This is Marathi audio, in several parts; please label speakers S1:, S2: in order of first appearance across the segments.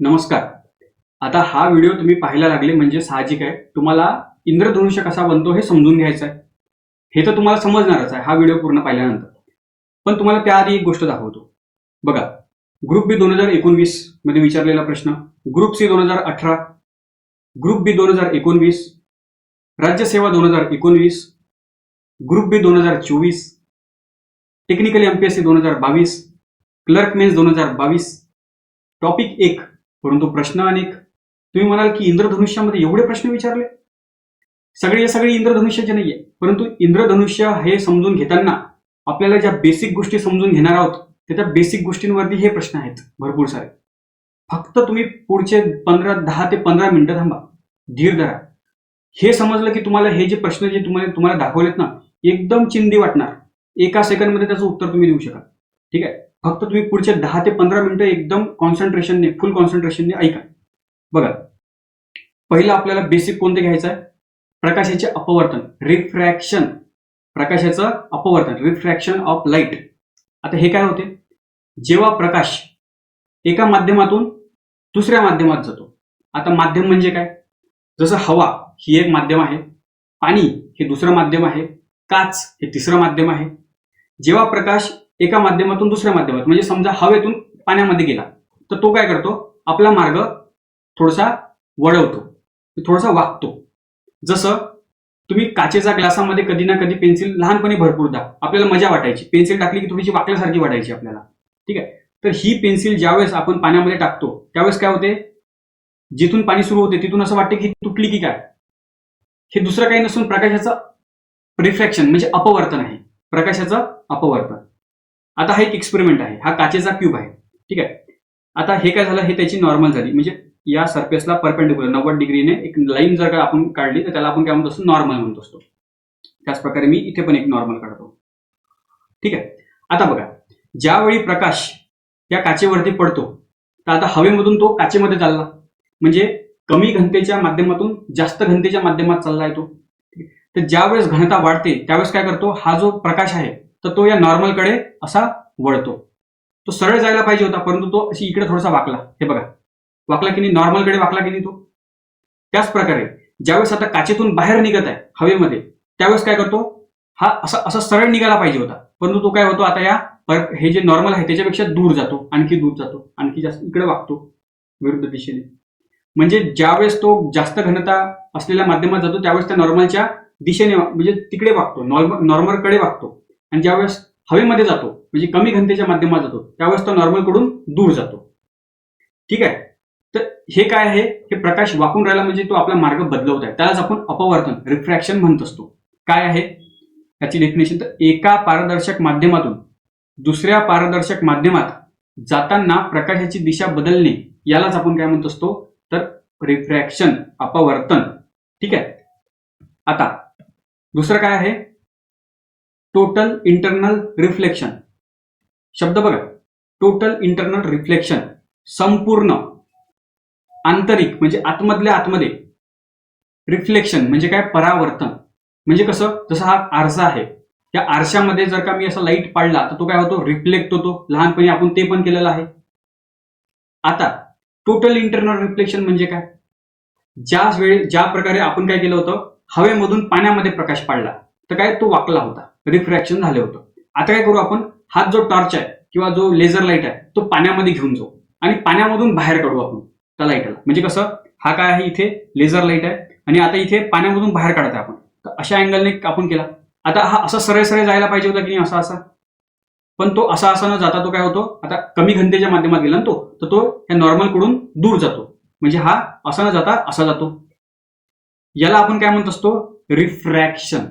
S1: नमस्कार. आता हा व्हिडिओ तुम्ही पाहायला लागले म्हणजे साहजिक आहे. तुम्हाला इंद्रधनुष्य कसा बनतो हे समजून घ्यायचं आहे. हे तर तुम्हाला समजणारच आहे हा व्हिडिओ पूर्ण पाहिल्यानंतर. पण तुम्हाला त्याआधी एक गोष्ट दाखवतो. बघा ग्रुप बी दोन हजार एकोणवीसमध्ये विचारलेला प्रश्न. ग्रुप सी दोन हजार अठरा ग्रुप बी दोन हजार एकोणवीस राज्यसेवा दोन हजार एकोणवीस ग्रुप बी दोन हजार चोवीस टेक्निकल एमपीएससी दोन हजार बावीस क्लर्क मेन्स दोन हजार बावीस टॉपिक एक परंतु प्रश्न अनेक तुम्ही म्हणाल की इंद्रधनुष्यामध्ये एवढे प्रश्न विचारले? सगळे सगळे इंद्रधनुष्याचे नाहीये. परंतु इंद्रधनुष्य हे समजून घेताना आपल्याला ज्या बेसिक गोष्टी समजून घेणार आहोत त्याच्या त्या बेसिक गोष्टींवरती हे प्रश्न आहेत भरपूर सारे. फक्त तुम्ही पुढचे पंधरा दहा ते पंधरा मिनिटं थांबा. धीर धरा. हे समजलं की तुम्हाला हे जे प्रश्न जे तुम्हाला तुम्हाला दाखवलेत ना एकदम चिंदी वाटणार. एका सेकंडमध्ये त्याचं उत्तर तुम्ही देऊ शकाल. ठीक आहे? फक्त तुम्ही पुढचे दहा ते पंधरा मिनिटं एकदम कॉन्सन्ट्रेशनने फुल कॉन्सन्ट्रेशनने ऐका. बघा. पहिलं आपल्याला बेसिक कोणते घ्यायचं आहे? प्रकाशाचे अपवर्तन रिफ्रॅक्शन प्रकाशाचं अपवर्तन रिफ्रॅक्शन ऑफ लाइट आता हे काय होते? जेव्हा प्रकाश एका माध्यमातून दुसऱ्या माध्यमात जातो. आता माध्यम म्हणजे काय? जसं हवा ही एक माध्यम आहे पाणी हे दुसरं माध्यम आहे काच हे तिसरं माध्यम आहे. जेव्हा प्रकाश एका माध्यमातून दुसऱ्या माध्यमात. म्हणजे समजा हवेतून पाण्यामध्ये गेला. तर तो काय करतो? आपला मार्ग थोडासा वळवतो. थोडासा वाकतो जसं तुम्ही काचेच्या ग्लासामध्ये कधी ना कधी पेन्सिल लहानपणी भरपूरदा आपल्याला मजा वाटायची. पेन्सिल टाकली की थोडीशी वाकल्यासारखी वाटायची आपल्याला. ठीक आहे? तर ही पेन्सिल ज्यावेळेस आपण पाण्यामध्ये टाकतो त्यावेळेस काय होते? जिथून पाणी सुरू होते तिथून असं वाटते की तुटली की काय? हे दुसरं काही नसून प्रकाशाचं रिफ्रॅक्शन म्हणजे अपवर्तन आहे. प्रकाशाचं अपवर्तन. आता हा एक एक्सपेरिमेंट आहे. हा काचेचा क्यूब आहे. ठीक आहे? आता हे काय झालं? हे त्याची नॉर्मल झाली. म्हणजे या सरफेसला परपेंडिक्युलर नव्वद डिग्रीने एक लाईन जर का आपण काढली तर त्याला आपण काय म्हणतो असतो? नॉर्मल म्हणतो असतो. त्याच प्रकारे मी इथे पण एक नॉर्मल काढतो. ठीक आहे? आता बघा. ज्यावेळी प्रकाश या काचेवरती पडतो तर आता हवेमधून तो काचेमध्ये चालला. म्हणजे कमी घनतेच्या माध्यमातून जास्त घनतेच्या माध्यमात चालला आहे तो. तर ज्यावेळेस घनता वाढते त्यावेळेस काय करतो? हा जो प्रकाश आहे तर तो या नॉर्मलकडे असा वळतो. तो सरळ जायला पाहिजे होता परंतु तो अशी इकडे थोडासा वाकला. हे बघा. वाकला की नाही? नॉर्मलकडे वाकला की नाही तो? त्याच प्रकारे ज्यावेळेस आता काचेतून बाहेर निघत आहे हवेमध्ये त्यावेळेस काय करतो? हा असा असा सरळ निघाला पाहिजे होता. परंतु तो काय होतो? आता या पर- हे जे नॉर्मल आहे त्याच्यापेक्षा दूर जातो आणखी दूर जातो आणखी जास्त इकडे वागतो विरुद्ध दिशेने. म्हणजे ज्यावेळेस तो जास्त घनता असलेल्या माध्यमात जातो त्यावेळेस त्या नॉर्मलच्या दिशेने म्हणजे तिकडे वागतो नॉर्मल नॉर्मलकडे वागतो आणि ज्यावेळेस हवेमध्ये जातो म्हणजे कमी घनतेच्या माध्यमात जातो त्यावेळेस तो नॉर्मलकडून दूर जातो. ठीक आहे? तर हे काय आहे? हे प्रकाश वाकून राहिला म्हणजे तो आपला मार्ग बदलवत आहे. त्यालाच आपण अपवर्तन रिफ्रॅक्शन म्हणत असतो. काय आहे? त्याची डेफिनेशन तर एका पारदर्शक माध्यमातून दुसऱ्या पारदर्शक माध्यमात जाताना प्रकाशाची दिशा बदलणे यालाच आपण काय म्हणत असतो? तर रिफ्रॅक्शन अपवर्तन. ठीक आहे? आता दुसरं काय आहे? टोटल इंटरनल रिफ्लेक्शन शब्द बघा. टोटल इंटरनल रिफ्लेक्शन संपूर्ण. आंतरिक म्हणजे आतमधल्या आतमध्ये. रिफ्लेक्शन म्हणजे काय? परावर्तन. म्हणजे कसं? जसं हा आरसा आहे. त्या आरशामध्ये जर का मी असा लाइट पाडला तर तो काय होतो? रिफ्लेक्ट होतो. लहानपणी आपण ते पण केलेलं आहे. आता टोटल इंटरनल रिफ्लेक्शन म्हणजे काय? ज्या वेळी ज्या प्रकारे आपण काय केलं होतं? हवेमधून पाण्यामध्ये प्रकाश पाडला. तर काय? तो वाकला होता. रिफ्रॅक्शन झालं होतं. आता काय करू आपण? हा जो टॉर्च आहे किंवा जो लेझर लाइट आहे तो पाण्यामध्ये घेऊन जाऊ. आणि पाण्यामधून बाहेर काढू आपण त्या लाईटला म्हणजे कसं? हा काय आहे इथे? लेझर लाइट आहे. आणि आता इथे पाण्यामधून बाहेर काढत आहे आपण. तर अशा अँगलने आपण केला. आता हा असा सरळ सरळ जायला पाहिजे होता की नाही? असा असा. पण तो असा असा न जाता तो काय होतो? आता कमी घनतेच्या माध्यमात गेला ना तो तर तो ह्या नॉर्मलकडून दूर जातो. म्हणजे हा असा न जाता असा जातो. याला आपण काय म्हणत असतो? Refraction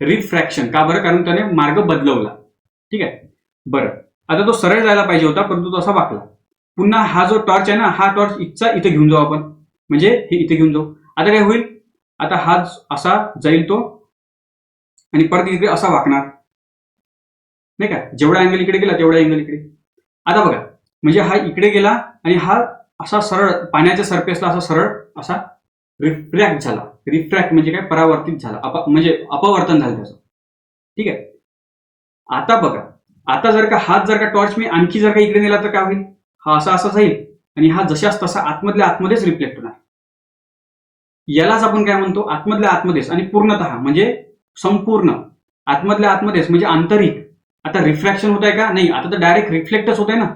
S1: refraction. का बरं? कारण त्याने मार्ग बदलवला. ठीक आहे? बरं. आता तो सरळ जायला पाहिजे होता परंतु तो असा वाकला. पुन्हा हा जो टॉर्च आहे ना हा टॉर्च इथचा इथे घेऊन जाऊ आपण. म्हणजे हे इथे घेऊन जाऊ. आता काय होईल? आता हा असा जाईल तो. आणि परत इकडे असा वाकणार. नाही का? जेवढा अँगल इकडे गेला तेवढा अँगल इकडे. आता बघा. म्हणजे हा इकडे गेला आणि हा असा सरळ पाण्याच्या सरफेसला असा सरळ असा रिफ्रॅक्ट झाला. रिफ्रॅक्ट म्हणजे काय? परावर्तित झाला. अपा म्हणजे अपवर्तन झालं त्याचं. ठीक आहे? आता बघा. आता जर का हात जर का टॉर्च मी आणखी जर का इकडे नेला तर काय होईल? हा असा असा जाईल आणि हा जशाच तसा आतमधल्या आतमध्येच रिफ्लेक्ट होणार. यालाच आपण काय म्हणतो? आतमधल्या आतमध्येच. आणि पूर्णतः म्हणजे संपूर्ण. आतमधल्या आतमध्येच म्हणजे आंतरिक. आता रिफ्रॅक्शन होत आहे का? नाही. आता तर डायरेक्ट रिफ्लेक्टच होत आहे ना.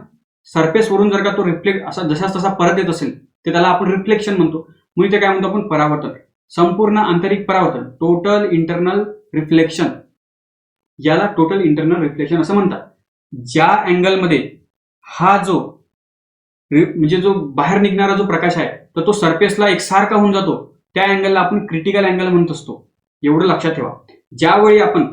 S1: सरफेस वरून जर का तो रिफ्लेक्ट असा जशाच तसा परत येत असेल तर त्याला आपण रिफ्लेक्शन म्हणतो. म्हणून ते काय म्हणतो आपण? परावर्तन. संपूर्ण आंतरिक परावर्तन टोटल इंटरनल रिफ्लेक्शन याला टोटल इंटरनल रिफ्लेक्शन असं म्हणतात. ज्या अँगलमध्ये हा जो म्हणजे जो बाहेर निघणारा जो प्रकाश आहे तर तो सरफेसला एकसारखा होऊन जातो. त्या अँगलला आपण क्रिटिकल अँगल म्हणत असतो. एवढं लक्षात ठेवा. ज्यावेळी आपण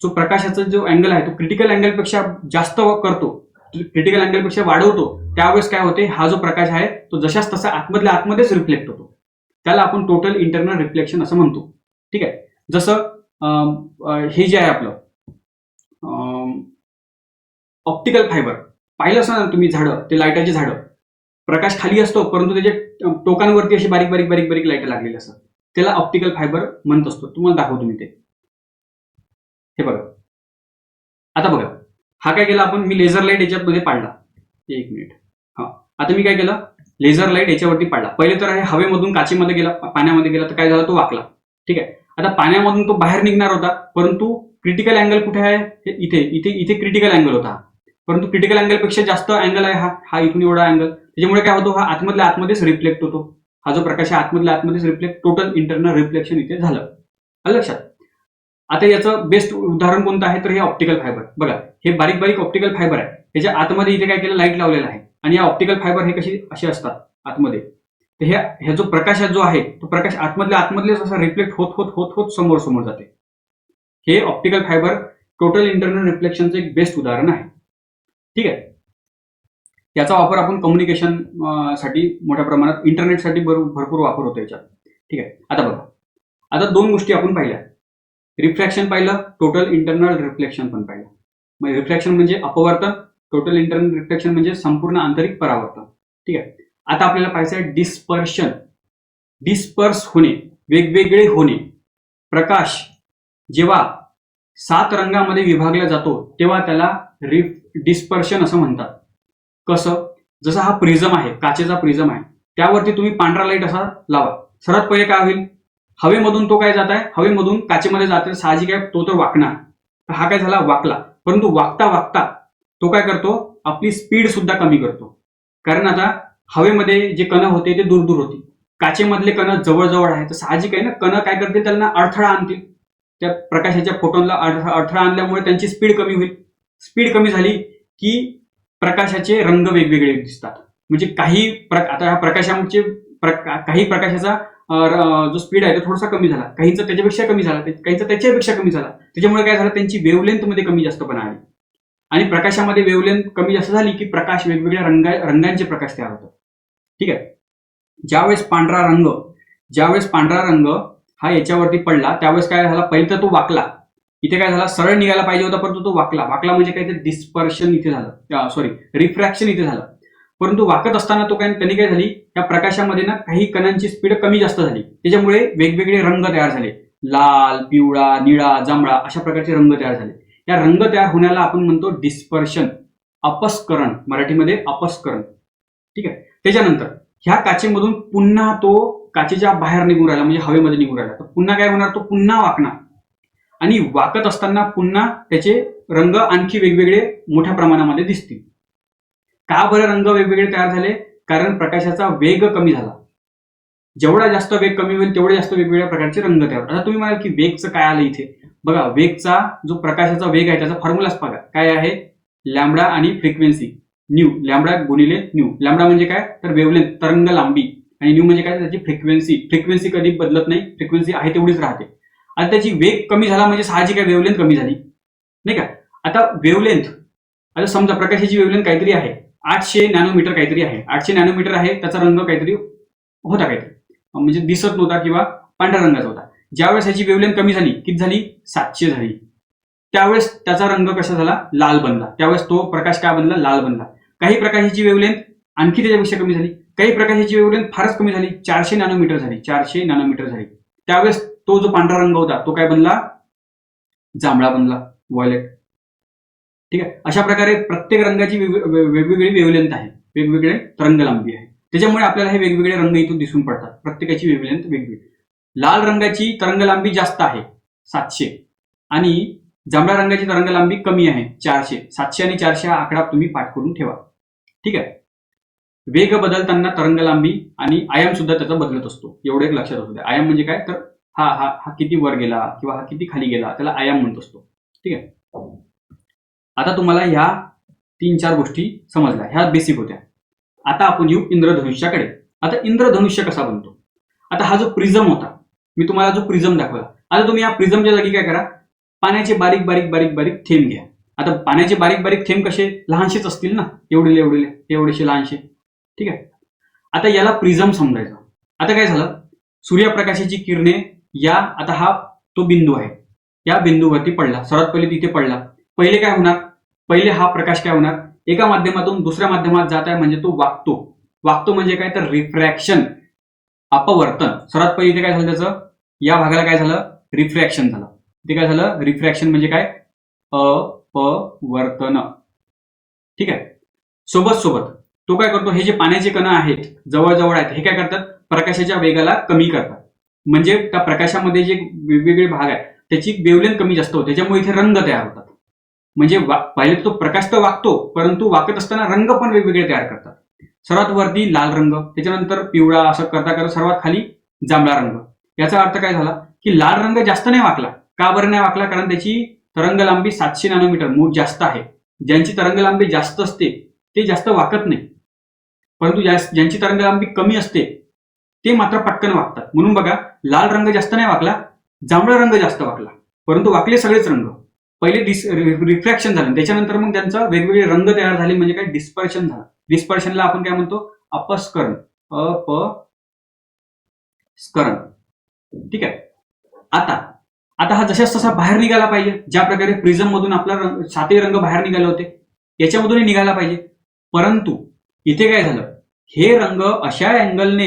S1: जो प्रकाशाचा जो अँगल आहे तो क्रिटिकल अँगलपेक्षा जास्त करतो क्रिटिकल अँगलपेक्षा वाढवतो त्यावेळेस काय होते? हा जो प्रकाश आहे तो जशाच तसा आतमधल्या आतमध्येच रिफ्लेक्ट होतो. त्याला आपण टोटल इंटरनल रिफ्लेक्शन असं म्हणतो. ठीक आहे? जसं हे जे आहे आपलं ऑप्टिकल फायबर पाहिलं असं ना तुम्ही झाडं ते लाईटाची झाडं. प्रकाश खाली असतो परंतु त्याच्या टोकांवरती अशी बारीक बारीक बारीक बारीक लाइट लागलेली असतात. त्याला ऑप्टिकल फायबर म्हणत असतो. तुम्हाला दाखवतो मी ते. हे बघा. आता बघा. हा काय केला आपण? मी लेझर लाइट याच्यामध्ये पाडला. एक मिनिट हा. आता मी काय केलं? लेझर लाइट याच्यावरती पाडला. पहिले तर हे हवेमधून काचेमध्ये गेला पाण्यामध्ये गेला तर काय झालं? तो वाकला. ठीक आहे? आता पाण्यामधून तो बाहेर निघणार होता परंतु क्रिटिकल अँगल कुठे आहे? इथे इथे इथे क्रिटिकल अँगल होता. परंतु क्रिटिकल अँगलपेक्षा जास्त अँगल आहे हा हा इथून एवढा अँगल त्याच्यामुळे काय होतो? हा आतमधल्या आतमध्येच रिफ्लेक्ट होतो. हा जो प्रकाश आहे आतमधल्या आतमध्येच रिफ्लेक्ट टोटल इंटरनल रिफ्लेक्शन इथे झालं. आलं लक्षात? आता याचं बेस्ट उदाहरण कोणतं आहे? तर हे ऑप्टिकल फायबर बघा हे बारीक बारीक ऑप्टिकल फायबर आहे. त्याच्या आतमध्ये इथे काय केलं? लाइट लावलेला आहे. आणि या ऑप्टिकल फायबर हे कसे असे असतात आतमध्ये. तर ह्या ह्या जो प्रकाश जो आहे तो प्रकाश आतमधल्या आतमधलेच असा रिफ्लेक्ट होत होत होत होत समोर समोर जाते. हे ऑप्टिकल फायबर टोटल इंटरनल रिफ्लेक्शनचं एक बेस्ट उदाहरण आहे. ठीक आहे? याचा वापर आपण कम्युनिकेशनसाठी मोठ्या प्रमाणात इंटरनेटसाठी भरपूर वापर होतो याच्यात. ठीक आहे? आता बघा. आता दोन गोष्टी आपण पाहिल्या. रिफ्रॅक्शन पाहिलं टोटल इंटरनल रिफ्लेक्शन पण पाहिलं. मग रिफ्लेक्शन म्हणजे अपवर्तन टोटल इंटरनल रिफ्लेक्शन म्हणजे संपूर्ण आंतरिक परावर्तन. ठीक आहे? आता आपल्याला पाहायचं आहे डिस्पर्शन डिस्पर्स होणे वेगवेगळे होणे. प्रकाश जेव्हा सात रंगामध्ये विभागला जातो तेव्हा त्याला रिफ डिस्पर्शन असं म्हणतात. कसं? जसं हा प्रिझम आहे काचेचा प्रिझम आहे त्यावरती तुम्ही पांढरा लाइट असा लावा. सर्वात पहिले काय होईल? हवेमधून तो काय जात आहे? हवेमधून काचेमध्ये जाते साहजिक आहे तो तर वाकणार. हा काय झाला? वाकला. परंतु वागता वागता तो काय करतो? आपली स्पीड सुद्धा कमी करतो. कारण आता हवेमध्ये जे कण होते ते दूर दूर होती. काचेमधले कण जवळजवळ आहे तर साहजिक आहे ना? कण काय करते त्यांना अडथळा आणतील. त्या प्रकाशाच्या फोटोनला अडथळा आणल्यामुळे त्यांची स्पीड कमी होईल. स्पीड कमी झाली की प्रकाशाचे रंग वेगवेगळे दिसतात. म्हणजे काही आता ह्या प्रकाशाचे प्रका- काही प्रकाशाचा जो स्पीड आहे तो थोडासा कमी झाला. काहींचा त्याच्यापेक्षा कमी झाला. काहींचा त्याच्यापेक्षा कमी झाला. त्याच्यामुळे काय झालं? त्यांची वेवलेंथमध्ये कमी जास्तपणा आली आणि प्रकाशामध्ये वेवलेन कमी जास्त झाली की प्रकाश वेगवेगळ्या रंगा रंगांचे प्रकाश तयार होतात. ठीक आहे? ज्यावेळेस पांढरा रंग ज्यावेळेस पांढरा रंग हा याच्यावरती पडला त्यावेळेस काय झाला? पहिले तर तो वाकला. इथे काय झाला? सरळ निघायला पाहिजे होता परंतु तो वाकला. वाकला म्हणजे काय ते डिस्पर्शन इथे झालं. सॉरी रिफ्रॅक्शन इथे झालं. परंतु वाकत असताना तो काय कणी काय झाली? त्या प्रकाशामध्ये ना काही कणांची स्पीड कमी जास्त झाली. त्याच्यामुळे वेगवेगळे रंग तयार झाले. लाल पिवळा निळा जांभळा अशा प्रकारचे रंग तयार झाले. या रंग तयार होण्याला आपण म्हणतो डिस्पर्शन अपस्करण मराठीमध्ये अपस्करण. ठीक आहे? त्याच्यानंतर ह्या काचेमधून पुन्हा तो काचेच्या बाहेर निघून राहिला म्हणजे हवेमध्ये निघून राहिला तर पुन्हा काय होणार? तो पुन्हा वाकणार. आणि वाकत असताना पुन्हा त्याचे रंग आणखी वेगवेगळे मोठ्या प्रमाणामध्ये दिसतील. का बरं रंग वेगवेगळे तयार झाले? कारण प्रकाशाचा वेग कमी झाला. जेवढा जास्त वेग कमी होईल तेवढे जास्त वेगवेगळ्या प्रकारचे रंग तयार आता तुम्ही म्हणाल की वेगचं काय आलं इथे? बघा वेगचा जो प्रकाशाचा वेग आहे त्याचा फॉर्म्युलाच बघा. काय आहे? लॅमडा आणि फ्रिक्वेन्सी न्यू लॅमडा गुणिले न्यू लॅमडा म्हणजे काय? तर वेवलेंथ तरंग लांबी. आणि न्यू म्हणजे काय? त्याची फ्रिक्वेन्सी फ्रिक्वेन्सी कधी बदलत नाही. फ्रिक्वेन्सी आहे तेवढीच राहते. आता त्याची वेग कमी झाला म्हणजे साहजिक आहे वेवलेंथ कमी झाली. नाही का? आता वेवलेंथ आता समजा प्रकाशाची वेवलेंथ काहीतरी आहे. आठशे नॅनोमीटर काहीतरी आहे. आठशे नॅनोमीटर आहे त्याचा रंग काहीतरी होता काहीतरी. म्हणजे दिसत नव्हता किंवा पांढऱ्या रंगाचा होता. ज्यावेळेस ह्याची वेवलेंथ कमी झाली किती झाली? सातशे झाली. त्यावेळेस त्याचा रंग कसा झाला? लाल बनला. त्यावेळेस तो प्रकाश काय बनला? लाल बनला. काही प्रकाशाची वेवलेंथ आणखी त्याच्यापेक्षा कमी झाली. काही प्रकाशाची वेवलेंथ फारच कमी झाली. चारशे नॅनोमीटर झाली. चारशे नॅनोमीटर झाली. त्यावेळेस तो जो पांढरा रंग होता तो काय बनला? जांभळा बनला. वॉयलेट ठीक आहे? अशा प्रकारे प्रत्येक रंगाची वेगवेगळी वेवलेंथ आहे. वेगवेगळे तरंग लांबी आहे. त्याच्यामुळे आपल्याला हे वेगवेगळे रंग इथून दिसून पडतात. प्रत्येकाची वेव्हलेंथ वेगवेगळी लाल रंगाची तरंग लांबी जास्त आहे सातशे. आणि जांभळ्या रंगाची तरंग लांबी कमी आहे चारशे. सातशे आणि चारशे हा आकडा तुम्ही पाठ करून ठेवा. ठीक आहे? वेग बदलताना तरंग लांबी आणि आयाम सुद्धा त्याचा बदलत असतो. एवढं एक लक्षात असू द्या. आयाम म्हणजे काय? तर हा हा हा किती वर गेला किंवा हा किती खाली गेला त्याला आयाम म्हणत असतो. ठीक आहे? आता तुम्हाला ह्या तीन चार गोष्टी समजल्या. ह्या बेसिक होत्या. आता आपण येऊ इंद्रधनुष्याकडे. आता इंद्रधनुष्य कसा बनतो? आता हा जो प्रिझम होता मी तुम्हाला जो प्रिझम दाखवला. आता तुम्ही या प्रिझमच्या जागी काय करा पाण्याचे बारीक बारीक बारीक बारीक थेंब घ्या. आता पाण्याचे बारीक बारीक थेंब कसे? लहानशेच असतील ना? एवढेले एवढेले एवढेशे लहानशे. ठीक आहे? आता याला प्रिझम समजायचं. आता काय झालं? सूर्यप्रकाशाची किरणे या आता हा तो बिंदू आहे. या बिंदूवरती पडला. सर्वात पहिले तिथे पडला. पहिले काय होणार? पहिले हा प्रकाश काय होणार? एका माध्यमातून दुसऱ्या माध्यमात जात आहे म्हणजे तो वागतो. वागतो म्हणजे काय? तर रिफ्रॅक्शन अपवर्तन. सर्वात पहिले इथे काय झालं त्याचं? या भागाला काय झालं? रिफ्रॅक्शन झालं. इथे काय झालं? रिफ्रॅक्शन म्हणजे काय? अपवर्तन. ठीक आहे? सोबत सोबत. तो काय करतो? हे जे पाण्याचे कण आहेत जवळजवळ आहेत हे काय करतात? प्रकाशाच्या वेगाला कमी करतात. म्हणजे त्या प्रकाशामध्ये जे वेगवेगळे भाग आहेत त्याची वेवलेन कमी जास्त होते. त्याच्यामुळे इथे रंग तयार होतात. म्हणजे वा- पहिले तो प्रकाश तर वागतो परंतु वाकत असताना रंग पण वेगवेगळे तयार करतात. सर्वात वरती लाल रंग त्याच्यानंतर पिवळा असं करता करता सर्वात खाली जांभळा रंग. याचा अर्थ काय झाला? की लाल रंग जास्त नाही वाकला का बरं नाही वाकला कारण त्याची तरंग लांबी सातशे नॅनोमीटर मूळ जास्त आहे. ज्यांची तरंग लांबी जास्त असते ते जास्त वाकत नाही. परंतु ज्यांची तरंग लांबी कमी असते ते मात्र पटकन वागतात. म्हणून बघा लाल रंग जास्त नाही वाकला जांभळा रंग जास्त वाकला परंतु वाकले सगळेच रंग. पहिले डिस रिफ्रॅक्शन झालं. त्याच्यानंतर मग त्यांचा वेगवेगळे रंग तयार झाले म्हणजे काय डिस्पर्शन झालं. डिस्पर्शनला आपण काय म्हणतो? अपस्करण. अप स्करण ठीक आहे? आता आता हा जशाच तसा बाहेर निघाला पाहिजे. ज्या प्रकारे प्रिझम मधून आपला रंग सातही रंग बाहेर निघाले होते याच्यामधूनही निघाला पाहिजे. परंतु इथे काय झालं? हे रंग अशा अँगलने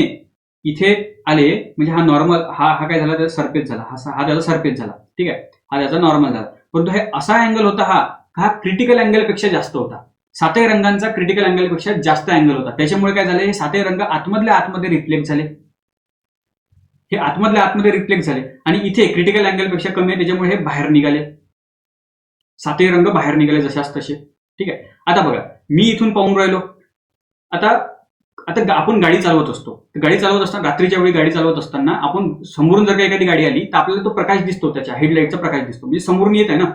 S1: इथे आले म्हणजे हा नॉर्मल हा हा काय झाला? त्याचा सरफेस झाला. हा हा त्याचा सरफेस झाला. ठीक आहे? हा त्याचा नॉर्मल झाला. परंतु हे असा अँगल होता हा हा क्रिटिकल अँगलपेक्षा जास्त होता. सातही रंगांचा क्रिटिकल अँगलपेक्षा जास्त अँगल होता. त्याच्यामुळे काय झालं? हे सातही रंग आतमधल्या आतमध्ये रिफ्लेक्ट झाले. हे आतमधल्या आतमध्ये रिफ्लेक्ट झाले. आणि इथे क्रिटिकल अँगलपेक्षा कमी आहे त्याच्यामुळे हे बाहेर निघाले. सातही रंग बाहेर निघाले जशाच तसे. ठीक आहे? आता बघा मी इथून पाहून राहिलो. आता आता आपण गाडी चालवत असतो. गाडी चालवत असताना रात्रीच्या वेळी गाडी चालवत असताना आपण समोरून जर का एखादी गाडी आली तर आपल्याला तो प्रकाश दिसतो त्याच्या हेडलाईटचा प्रकाश दिसतो. म्हणजे समोरून येत आहे ना.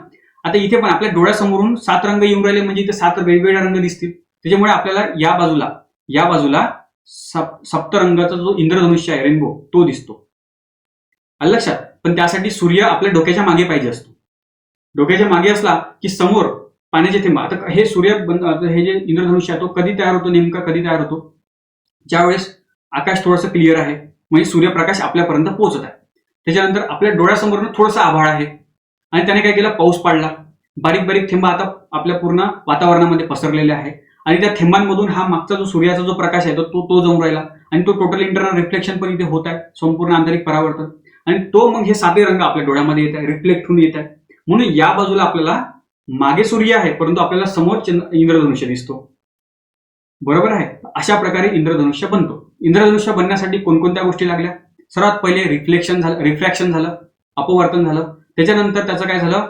S1: आता इथे पण आपल्या डोळ्यासमोरून सात रंग येऊन राहिले म्हणजे इथे सात वेगवेगळ्या रंग दिसतील. त्याच्यामुळे आपल्याला या बाजूला या बाजूला सप सप्तरंगाचा जो इंद्रधनुष्य आहे रेनबो तो दिसतो. लक्षात? पण त्यासाठी सूर्य आपल्या डोक्याच्या मागे पाहिजे असतो. डोक्याच्या मागे असला की समोर पाण्याचे थेंब आता हे सूर्य हे जे इंद्रधनुष्य आहे तो कधी तयार होतो नेमका? कधी तयार होतो? ज्यावेळेस आकाश थोडंसं क्लिअर आहे म्हणजे सूर्यप्रकाश आपल्यापर्यंत पोहोचत आहे. त्याच्यानंतर आपल्या डोळ्यासमोर थोडंसं आभाळ आहे. आणि त्याने काय केलं? पाऊस पाडला. बारीक बारीक थेंब आता आपल्या पूर्ण वातावरणामध्ये पसरलेले आहे. आणि त्या थेंबांमधून हा मागचा जो सूर्याचा जो प्रकाश आहे तो तो तो जाऊन राहिला. आणि तो टोटल इंटरनल रिफ्लेक्शन पण इथे होत आहे. संपूर्ण आंतरिक परावर्तन. आणि तो मग हे साधे रंग आपल्या डोळ्यामध्ये येत आहे रिफ्लेक्ट होऊन येत आहे. म्हणून या बाजूला आपल्याला मागे सूर्य आहे परंतु आपल्याला समोर चंद्र- इंद्रधनुष्य दिसतो. बरोबर आहे? अशा प्रकारे इंद्रधनुष्य बनतो. इंद्रधनुष्य बनण्यासाठी कोणकोणत्या गोष्टी लागल्या? सर्वात पहिले रिफ्लेक्शन झालं रिफ्रॅक्शन झालं अपवर्तन झालं. त्याच्यानंतर त्याचं काय झालं?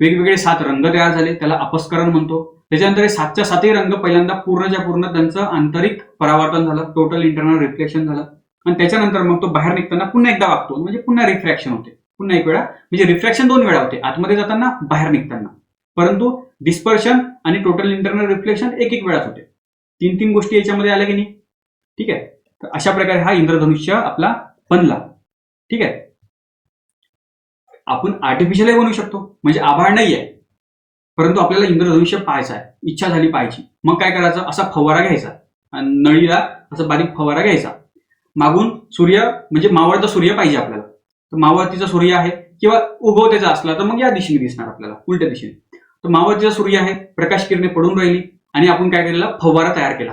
S1: वेगवेगळे सात रंग तयार झाले त्याला अपस्करण म्हणतो. त्याच्यानंतर हे सातच्या सातही रंग पहिल्यांदा पूर्णच्या पूर्ण त्यांचं आंतरिक परावर्तन झालं टोटल इंटरनल रिफ्लेक्शन झालं. आणि त्याच्यानंतर मग तो बाहेर निघताना पुन्हा एकदा वागतो म्हणजे पुन्हा रिफ्रॅक्शन होते. पुन्हा एक वेळा म्हणजे रिफ्रॅक्शन दोन वेळा होते आतमध्ये जाताना बाहेर निघताना. परंतु डिस्पर्शन आणि टोटल इंटरनल रिफ्लेक्शन एक एक वेळाच होते. तीन तीन गोष्टी याच्यामध्ये आल्या की नाही? ठीक आहे? तर अशा प्रकारे हा इंद्रधनुष्य आपला बनला. ठीक आहे? आपण आर्टिफिशियलही बनवू शकतो. म्हणजे आभाळ नाही आहे परंतु आपल्याला इंद्रधनुष्य पाहायचं आहे. इच्छा झाली पाहायची. मग काय करायचं? असा फवारा घ्यायचा. आणि नळीला असा बारीक फवारा घ्यायचा. मागून सूर्य म्हणजे मावळचा सूर्य पाहिजे आपल्याला. तर मावळतीचा सूर्य आहे किंवा उगवतेचा असला तर मग या दिशेने दिसणार आपल्याला. उलट्या दिशेने. तर मावळतीचा सूर्य आहे. प्रकाश किरणे पडून राहिली. आणि आपण काय केलेला? फवारा तयार केला.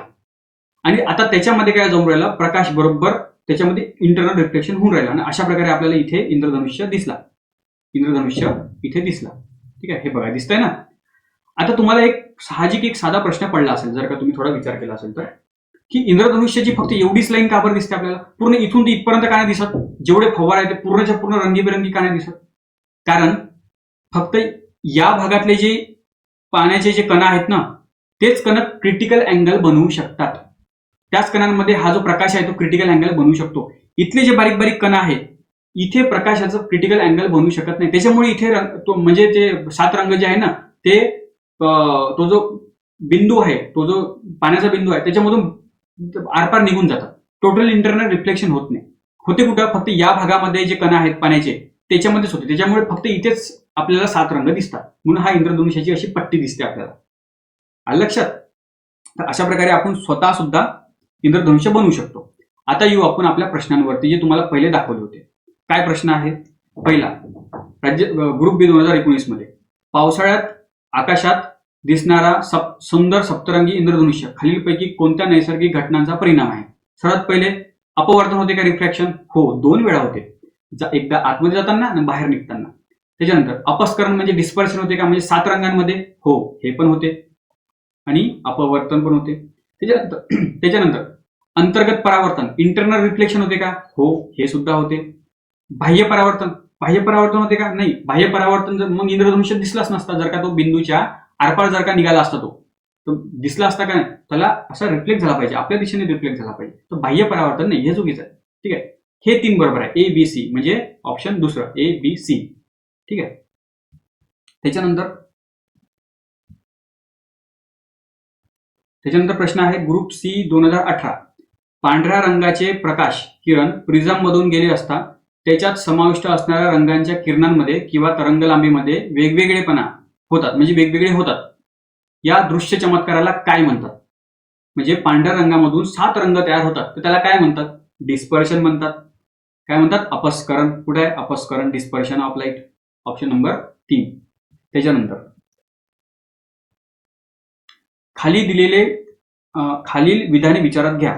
S1: आणि आता त्याच्यामध्ये काय जाऊन राहिला? प्रकाश बरोबर त्याच्यामध्ये इंटरनल रिफ्लेक्शन होऊन राहिलं. आणि अशा प्रकारे आपल्याला इथे इंद्रधनुष्य दिसला. इंद्रधनुष्य इथे दिसला. ठीक आहे? हे बघा दिसतंय ना? आता तुम्हाला एक साहजिक एक साधा प्रश्न पडला असेल जर का तुम्ही थोडा विचार केला असेल तर. की इंद्रधनुष्याची फक्त एवढीच लाईन का बरं दिसते आपल्याला? पूर्ण इथून ते इथपर्यंत का नाही दिसत? जेवढे फवार आहेत ते पूर्णच्या पूर्ण रंगीबेरंगी का नाही दिसत? कारण फक्त या भागातले जे पाण्याचे जे कण आहेत ना तेच कण क्रिटिकल अँगल बनवू शकतात. त्याच कणांमध्ये हा जो प्रकाश आहे तो क्रिटिकल अँगल बनवू शकतो. इथले जे बारीक बारीक कण आहेत इथे प्रकाशाचं क्रिटिकल अँगल बनवू शकत नाही. त्याच्यामुळे इथे रंग- तो म्हणजे ते सात रंग जे आहे ना ते तो जो बिंदू आहे तो जो पाण्याचा बिंदू आहे त्याच्यामधून आरपार निघून जातात. टोटल इंटरनल रिफ्लेक्शन होत नाही. होते कुठं? फक्त या भागामध्ये जे कण आहेत पाण्याचे त्याच्यामध्येच होते. त्याच्यामुळे फक्त इथेच आपल्याला सात रंग दिसतात. म्हणून हा इंद्रधनुष्याची अशी पट्टी दिसते आपल्याला. आलं लक्षात? तर अशा प्रकारे आपण स्वतः सुद्धा इंद्रधनुष्य बनवू शकतो. आता येऊ आपण आपल्या प्रश्नांवरती जे तुम्हाला पहिले दाखवले होते. काय प्रश्न आहे पहिला राज्य ग्रुप बी दोन हजार एकोणीसमध्ये पावसाळ्यात आकाशात दिसणारा सप, सुंदर सप्तरंगी इंद्रधनुष्य खालीलपैकी कोणत्या नैसर्गिक घटनांचा परिणाम आहे? सर्वात पहिले अपवर्तन होते का रिफ्रॅक्शन हो दोन वेळा होते. जा- एकदा आतमध्ये जाताना आणि बाहेर निघताना. त्याच्यानंतर अपस्करण म्हणजे डिस्पर्शन होते का? म्हणजे सात रंगांमध्ये? हो हे पण होते. आणि अपवर्तन पण होते. त्याच्यानंतर त्याच्यानंतर अंतर्गत परावर्तन इंटरनल रिफ्लेक्शन होते का? हो हे सुद्धा होते. बाह्य परावर्तन बाह्य परावर्तन होते का? नाही बाह्य परावर्तन जर मग इंद्रधनुष्य दिसलाच नसता जर का तो बिंदूच्या आरपार जर का निघाला असता तो तो दिसला असता का नाही? त्याला असा रिफ्लेक्ट झाला पाहिजे आपल्या दिशेने रिफ्लेक्ट झाला पाहिजे. तो बाह्य परावर्तन नाही हे चुकीचं आहे. ठीक आहे? हे तीन बरोबर आहे. ए बी सी म्हणजे ऑप्शन दुसरं ए बी सी ठीक आहे? त्याच्यानंतर त्याच्यानंतर प्रश्न आहे ग्रुप सी दोन हजार अठरा. पांढऱ्या रंगाचे प्रकाश किरण प्रिझम मधून गेले असता त्याच्यात समाविष्ट असणाऱ्या रंगांच्या किरणांमध्ये किंवा तरंग लांबीमध्ये वेगवेगळेपणा होतात म्हणजे वेगवेगळे होतात. या दृश्य चमत्काराला काय म्हणतात? म्हणजे पांढऱ्या रंगामधून सात रंग तयार होतात तर त्याला काय म्हणतात? डिस्पर्शन म्हणतात. काय म्हणतात? अपस्करण. कुठे आहे? अपस्करण dispersion of light option number तीन. त्याच्यानंतर खाली दिलेले खालील विधाने विचारात घ्या.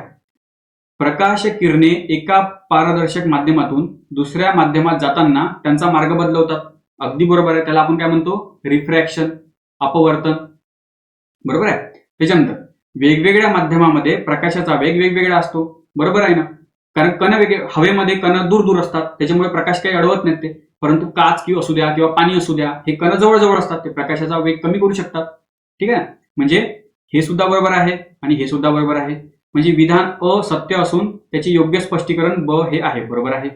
S1: प्रकाश किरणे एका पारदर्शक माध्यमातून दुसऱ्या माध्यमात जाताना त्यांचा मार्ग बदलवतात. अगदी बरोबर आहे. त्याला आपण काय म्हणतो? रिफ्रॅक्शन अपवर्तन. बरोबर आहे? त्याच्यानंतर वेगवेगळ्या माध्यमामध्ये प्रकाशाचा वेग वेगवेगळा असतो. बरोबर आहे ना? कारण कण वेगळे हवेमध्ये कण दूर दूर असतात. त्याच्यामुळे प्रकाश काही अडवत नाहीत ते. परंतु काच किंवा असू द्या किंवा पाणी असू द्या हे कण जवळजवळ असतात. ते प्रकाशाचा वेग कमी करू शकतात. ठीक आहे म्हणजे हे सुद्धा बरोबर आहे आणि हे सुद्धा बरोबर आहे. म्हणजे विधान अ सत्य असून त्याचे योग्य स्पष्टीकरण ब हे आहे. बरोबर आहे?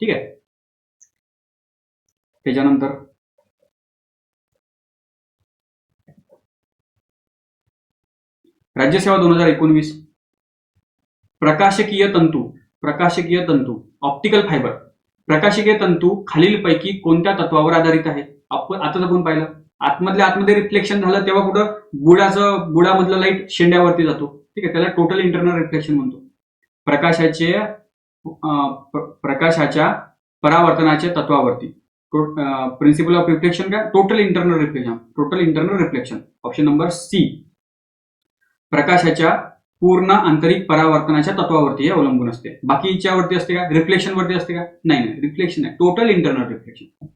S1: ठीक आहे? त्याच्यानंतर राज्यसेवा दोन हजार एकोणवीस. प्रकाशकीय तंतू प्रकाशकीय तंतू ऑप्टिकल फायबर प्रकाशकीय तंतू खालीलपैकी कोणत्या तत्वावर आधारित आहे? आपण आताच आपण पाहिलं. आतमधल्या आतमध्ये रिफ्लेक्शन झालं तेव्हा कुठं बुडाचं बुडामधला लाइट शेंड्यावरती जातो. ठीक आहे त्याला टोटल इंटरनल रिफ्लेक्शन म्हणतो. प्रकाशाचे प्रकाशाच्या परावर्तनाच्या तत्वावरती. प्रिन्सिपल ऑफ रिफ्लेक्शन काय? Total internal reflection total internal reflection option number C प्रकाशाच्या पूर्ण आंतरिक परावर्तनाच्या तत्वावरती हे अवलंबून असते. बाकीच्यावरती असते का? रिफ्लेक्शन वरती असते का? नाही नाही. रिफ्लेक्शन आहे टोटल इंटरनल रिफ्लेक्शन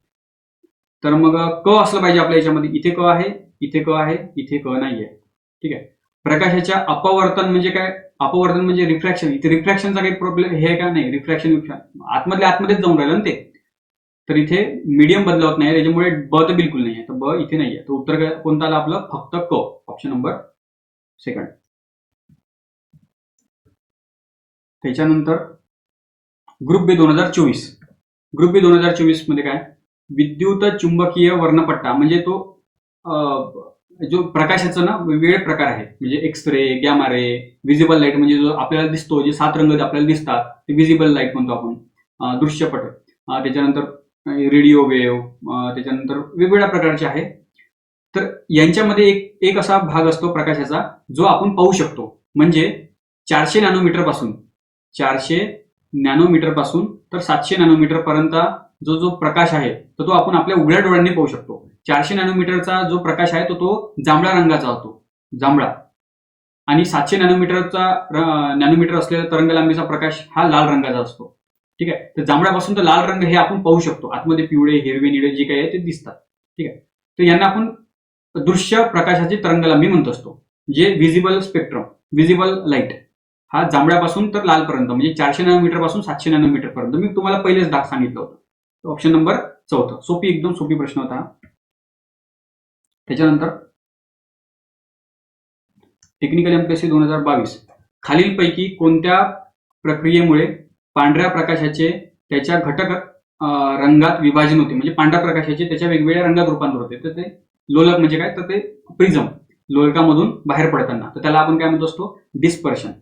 S1: तर मग क असलं पाहिजे आपल्या याच्यामध्ये. इथे क आहे इथे क आहे इथे क नाही आहे ठीक आहे? प्रकाशाच्या अपवर्तन म्हणजे काय? अपवर्तन म्हणजे रिफ्रॅक्शन इथे रिफ्रॅक्शनचा काही प्रॉब्लेम हे का नाही. रिफ्रॅक्शन आतमधल्या आतमध्येच जाऊन राहिलं ना ते. तर इथे मीडियम बदलवत नाही. त्याच्यामुळे ब तर बिलकुल नाही आहे तर ब इथे नाही आहे तर उत्तर कोणता कोणतं आलं आपलं? फक्त क. ऑप्शन नंबर सेकंड त्याच्यानंतर ग्रुप बी दोन हजार चोवीस. ग्रुप बी दोन हजार चोवीसमध्ये काय? विद्युत चुंबकीय वर्णपट्टा म्हणजे तो जो प्रकाशाचा ना वेगवेगळे प्रकार आहे म्हणजे X ray gamma ray visible light म्हणजे जो आपल्याला दिसतो जे सात रंग आपल्याला दिसतात ते विजिबल लाइट म्हणतो आपण दृश्यपट. त्याच्यानंतर रेडिओ वेव्ह त्याच्यानंतर वेगवेगळ्या प्रकारचे आहे. तर यांच्यामध्ये एक एक असा भाग असतो प्रकाशाचा जो आपण पाहू शकतो. म्हणजे चारशे नॅनोमीटरपासून चारशे नॅनोमीटरपासून तर सातशे नॅनोमीटर पर्यंत जो जो प्रकाश आहे तर तो आपण आपल्या उघड्या डोळ्यांनी पाहू शकतो. चारशे नॅनोमीटरचा जो प्रकाश आहे तो तो जांभळा रंगाचा होतो. जांभळा. आणि सातशे नॅनोमीटरचा नॅनोमीटर असलेला तरंग लांबीचा प्रकाश हा लाल रंगाचा असतो. ठीक आहे? तर जांभळ्यापासून तर लाल रंग हे आपण पाहू शकतो. आतमध्ये पिवळे हिरवे निळे जे काही आहे ते दिसतात. ठीक आहे? तर यांना आपण दृश्य प्रकाशाची तरंगलांबी म्हणत असतो जे व्हिजिबल स्पेक्ट्रम विजिबल लाइट हा जांभळ्यापासून तर लालपर्यंत म्हणजे चारशे नॅनोमीटरपासून सातशे नॅनोमीटरपर्यंत. मी तुम्हाला पहिलेच दाख सांगितलं होतं. ऑप्शन नंबर चौथं. सोपी एकदम सोपी प्रश्न होता. त्याच्यानंतर टेक्निकल एमपीएससी दोन हजार बावीस. खालीलपैकी कोणत्या प्रक्रियेमुळे पांढऱ्या प्रकाशाचे त्याच्या घटक रंगात विभाजन होते? म्हणजे पांढऱ्या प्रकाशाचे त्याच्या वेगवेगळ्या रंगात रूपांतर होते. तर ते लोलक म्हणजे काय? तर ते प्रिझम. लोलकामधून बाहेर पडताना. तर त्याला आपण काय म्हणतो असतो? डिस्पर्शन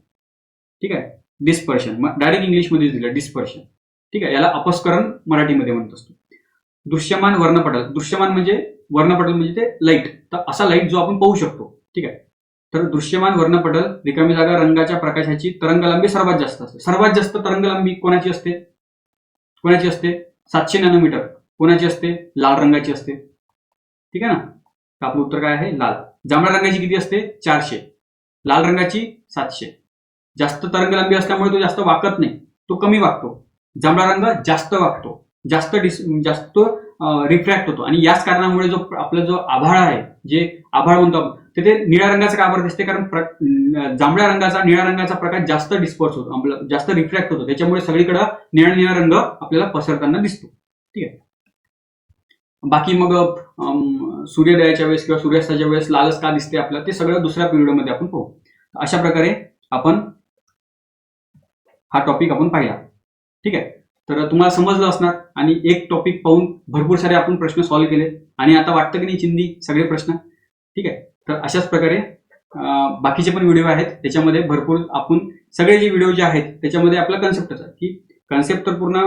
S1: ठीक आहे? डिस्पर्शन मग डायरेक्ट इंग्लिशमध्ये दिलं डिस्पर्शन ठीक आहे? याला अपस्करण मराठीमध्ये म्हणत असतो. दृश्यमान वर्णपटल दृश्यमान म्हणजे वर्णपटल म्हणजे ते लाइट तर असा लाइट जो आपण पाहू शकतो. ठीक आहे? तर दृश्यमान वर्णपटल रिकामी जागा रंगाच्या प्रकाशाची तरंगलांबी सर्वात जास्त असते. सर्वात जास्त तरंगलांबी कोणाची असते? कोणाची असते? सातशे नॅनोमीटर. कोणाची असते? लाल रंगाची असते. ठीक आहे ना? तर आपलं उत्तर काय आहे? लाल. जांभळ्या रंगाची किती असते? चारशे. लाल रंगाची सातशे. जास्त तरंगलांबी असल्यामुळे तो जास्त वाकत नाही. तो कमी वागतो जांभळा रंग जास्त वागतो जास्त डिस जास्त रिफ्रॅक्ट होतो. आणि याच कारणामुळे जो आपला जो आभाळ आहे जे आभाळ म्हणतो आपण ते निळ्या रंगाचा का आभाळ दिसते कारण जांभळ्या रंगाचा निळ्या रंगाचा प्रकाश जास्त डिस्पर्स होतो आपलं जास्त रिफ्रॅक्ट होतो. त्याच्यामुळे सगळीकडे निळा निळा रंग आपल्याला पसरताना दिसतो. ठीक आहे? बाकी मग अं, सूर्योदयाच्या वेळेस किंवा सूर्यास्ताच्या वेळेस लालच का दिसते आपल्याला? ते सगळं दुसऱ्या पिरियडमध्ये आपण पाहू. अशा प्रकारे आपण हा टॉपिक आपण पाहिला. ठीक आहे? तर तुम्हाला समजलं असणार. आणि एक टॉपिक पाहून भरपूर सारे आपण प्रश्न सॉल्व्ह केले. आणि आता वाटतं की नाही चिंदी? सगळे प्रश्न. ठीक आहे? तर अशाच प्रकारे बाकीचे पण व्हिडिओ आहेत. त्याच्यामध्ये भरपूर आपण सगळे जे व्हिडिओ जे आहेत त्याच्यामध्ये आपला कन्सेप्टच आहे की कन्सेप्ट तर पूर्ण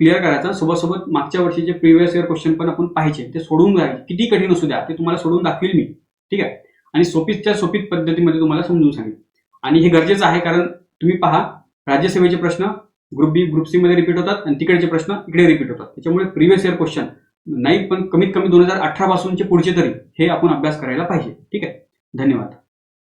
S1: क्लिअर करायचा. सोबतसोबत मागच्या वर्षीचे प्रिव्हियस इयर क्वेश्चन पण आपण पाहिजे ते सोडून जायचे किती कठीण असू द्या ते तुम्हाला सोडून दाखवील मी. ठीक आहे? आणि सोपीच्या सोपीत पद्धतीमध्ये तुम्हाला समजून सांगेल. आणि हे गरजेचं आहे कारण तुम्ही पहा राज्यसेवेचे प्रश्न ग्रुप बी ग्रुप सी मध्ये रिपीट होतात आणि तिकडचे प्रश्न इकडे रिपीट होतात. त्याच्यामुळे प्रिव्हियस इयर क्वेश्चन नाही पण कमीत कमी दोन हजार अठरा पासूनचे पुढचे तरी हे आपण अभ्यास करायला पाहिजे. ठीक आहे? धन्यवाद.